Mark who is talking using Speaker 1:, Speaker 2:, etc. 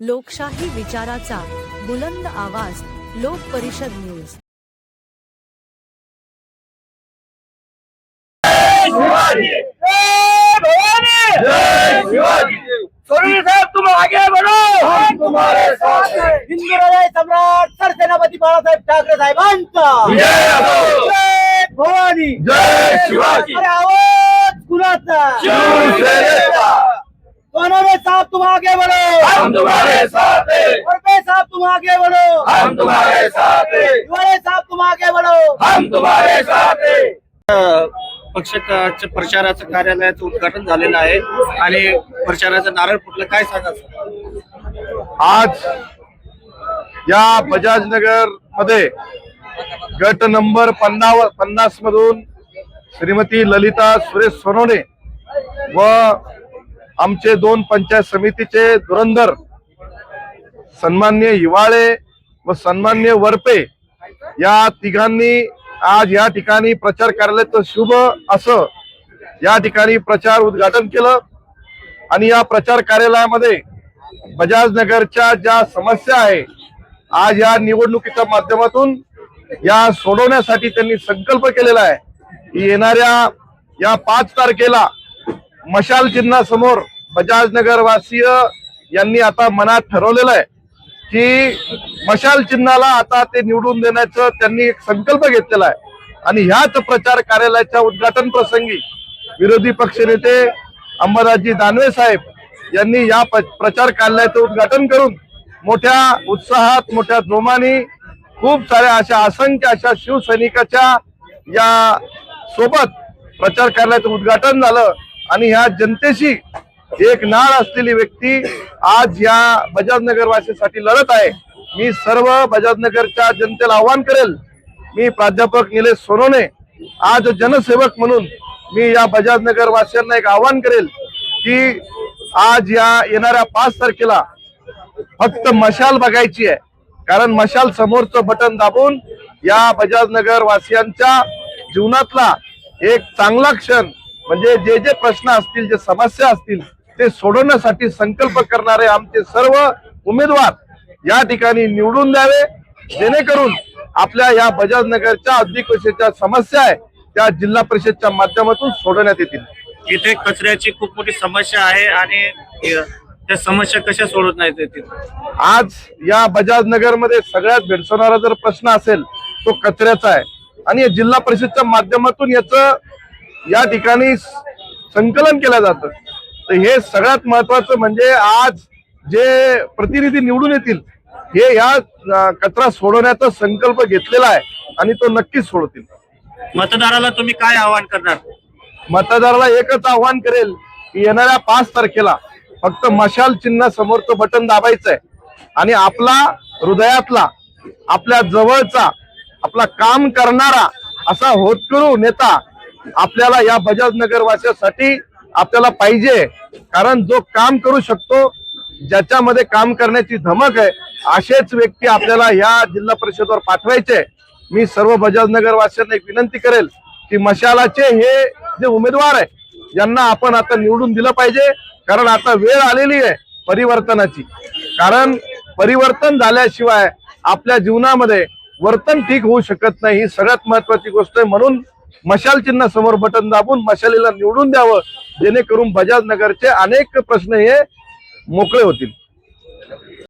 Speaker 1: लोकशाही विचाराचा बुलंद आवाज लोक परिषद न्यूज
Speaker 2: शिवाजी जय भवानी जय शिवाजी सोनी साहब तुम आगे बढ़ो हम तुम्हारे साथ हैं
Speaker 3: हिंदू हृदय सम्राट सरसेनापती बाळासाहेब ठाकरे साहेबांचा
Speaker 2: हो.
Speaker 3: भवानी
Speaker 2: जय शिवाजी
Speaker 3: अरे आवाज कुणाचा
Speaker 2: शिवसेनेचा
Speaker 3: सोनवणे साहब तुम आगे बढ़ो
Speaker 2: हम तुम्हारे साथ हैं।
Speaker 3: साहब तुम आगे बढ़ो
Speaker 2: हम तुम्हारे साथ हैं।
Speaker 3: साहब तुम आगे बढ़ो
Speaker 2: हम तुम्हारे साथ हैं।
Speaker 4: पक्षाच्या प्रचाराचं कार्यालयाचं उद्घाटन झालेलं आहे. आणि प्रचाराचं नारळ फुटलं काय सांगा
Speaker 5: आज या बजाजनगरमध्ये गट नंबर पन्नाव पन्नास मधून श्रीमती ललिता सुरेश सोनवणे व आमचे दोन पंचायत समितीचे धुरंधर सन्मान्य हिवाळे व सन्मान्य वरपे या तिघांनी आज या ठिकाणी प्रचार कार्यालयाचं शुभ असं या ठिकाणी प्रचार उद्घाटन केलं. आणि या प्रचार कार्यालयामध्ये बजाज नगरच्या ज्या समस्या आहे आज या निवडणुकीच्या माध्यमातून या सोडवण्यासाठी त्यांनी संकल्प केलेला आहे की येणाऱ्या या पाच तारखेला मशाल चिन्हासमोर बजाज वासीय यांनी आता मनात ठरवलेलं आहे की मशाल चिन्हाला आता ते निवडून देण्याचं त्यांनी एक संकल्प घेतलेला आहे. आणि ह्याच प्रचार कार्यालयाच्या उद्घाटन प्रसंगी विरोधी पक्षनेते अंबादासजी दानवे साहेब यांनी या प्रचार कार्यालयाचं उद्घाटन करून मोठ्या उत्साहात मोठ्या जोमाने खूप साऱ्या अशा असंख्य अशा शिवसैनिकाच्या या सोबत प्रचार कार्यालयाचं उद्घाटन झालं. आणि ह्या जनतेशी एक नाळ असलेली व्यक्ती आज या बजाजनगर वासीसाठी लढत आहे. मी सर्व बजाजनगरच्या जनतेला आव्हान करेल मी प्राध्यापक निलेश सोनोने आज जनसेवक म्हणून मी या बजाजनगर वासियांना एक आव्हान करेल की आज या येणाऱ्या पाच तारखेला फक्त मशाल बघायची आहे. कारण मशाल समोरचं बटन दाबून या बजाजनगर वासियांच्या जीवनातला एक चांगला क्षण म्हणजे जे जे प्रश्न असतील जे समस्या असतील ते सोडवण्यासाठी संकल्प करणारे आमचे सर्व उमेदवार या ठिकाणी निवडून द्यावे. जेणेकरून आपल्या या बजाजनगरच्या अधिकृषेच्या समस्या आहे त्या जिल्हा परिषदच्या माध्यमातून सोडवण्यात येतील.
Speaker 4: इथे कचऱ्याची खूप मोठी समस्या आहे आणि त्या समस्या कशा सोडत नाहीत येतील?
Speaker 5: आज या बजाज नगरमध्ये सगळ्यात भेडसवणारा जर प्रश्न असेल तो कचऱ्याचा आहे. आणि या जिल्हा परिषदच्या माध्यमातून याचं या ठिकाणी संकलन केलं जातं. तर हे सगळ्यात महत्वाचं म्हणजे आज जे प्रतिनिधी निवडून येतील हे या कचरा सोडवण्याचा संकल्प घेतलेला आहे आणि तो नक्कीच सोडतील.
Speaker 4: मतदाराला तुम्ही काय आवाहन करणार?
Speaker 5: मतदाराला एकच आव्हान करेल की येणाऱ्या पाच तारखेला फक्त मशाल चिन्ह समोरचं बटन दाबायचं आहे. आणि आपला हृदयातला आपल्या जवळचा आपला काम करणारा असा होतकरू नेता आपल्याला या बजाज नगर वासियासाठी आपल्याला पाहिजे. कारण जो काम करू शकतो ज्याच्यामध्ये काम करण्याची धमक आहे असेच व्यक्ती आपल्याला या जिल्हा परिषदवर पाठवायचे. मी सर्व बजाज वासियांना एक विनंती करेल की मशालाचे हे जे उमेदवार आहे यांना आपण आता निवडून दिलं पाहिजे. कारण आता वेळ आलेली आहे परिवर्तनाची. कारण परिवर्तन झाल्याशिवाय आपल्या जीवनामध्ये वर्तन ठीक होऊ शकत नाही. ही सगळ्यात महत्वाची गोष्ट आहे. म्हणून मशाल चिन्ह समोर बटन दाबून मशालीला निवडून द्यावं जेणेकरून बजाज नगरचे अनेक प्रश्न हे मोकळे होतील.